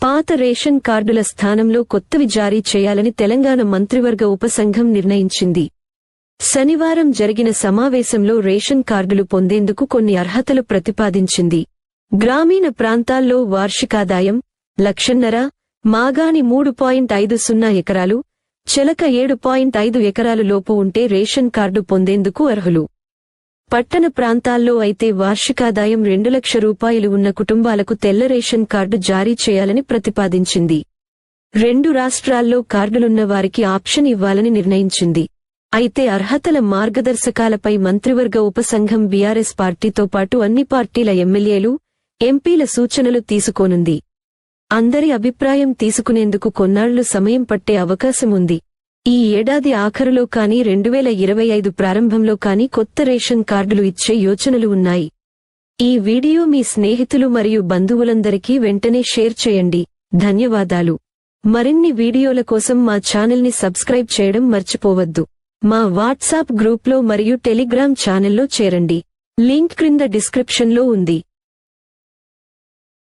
పాత రేషన్ కార్డుల స్థానంలో కొత్తవి జారీ చేయాలని తెలంగాణ మంత్రివర్గ ఉపసంఘం నిర్ణయించింది. శనివారం జరిగిన సమావేశంలో రేషన్ కార్డులు పొందేందుకు కొన్ని అర్హతలు ప్రతిపాదించింది. గ్రామీణ ప్రాంతాల్లో వార్షికాదాయం లక్షన్నర మాగాని మూడు పాయింట్ ఐదు సున్నా ఎకరాలు చెలక ఏడు పాయింట్ ఐదు ఎకరాలు లోపు ఉంటే రేషన్ కార్డు పొందేందుకు అర్హులు. పట్టణ ప్రాంతాల్లో అయితే వార్షికాదాయం రెండు లక్ష రూపాయలు ఉన్న కుటుంబాలకు తెల్ల రేషన్ కార్డు జారీ చేయాలని ప్రతిపాదించింది. రెండు రాష్ట్రాల్లో కార్డులున్న వారికి ఆప్షన్ ఇవ్వాలని నిర్ణయించింది. అయితే అర్హతల మార్గదర్శకాలపై మంత్రివర్గ ఉపసంఘం బీఆర్ఎస్ పార్టీతో పాటు అన్ని పార్టీల ఎమ్మెల్యేలు ఎంపీల సూచనలు తీసుకోనుంది. అందరి అభిప్రాయం తీసుకునేందుకు కొన్నాళ్ళు సమయం పట్టే అవకాశం ఉంది ఈ ఏడాది ఆఖరులో కానీ రెండువేల ఇరవై ఐదు ప్రారంభంలో కానీ కొత్త రేషన్ కార్డులు ఇచ్చే యోచనలు ఉన్నాయి. ఈ వీడియో మీ స్నేహితులు మరియు బంధువులందరికీ వెంటనే షేర్ చేయండి. ధన్యవాదాలు. మరిన్ని వీడియోల కోసం మా ఛానల్ని సబ్స్క్రైబ్ చేయడం మర్చిపోవద్దు. మా వాట్సాప్ గ్రూప్లో మరియు టెలిగ్రామ్ ఛానల్లో చేరండి. లింక్ క్రింద డిస్క్రిప్షన్లో ఉంది.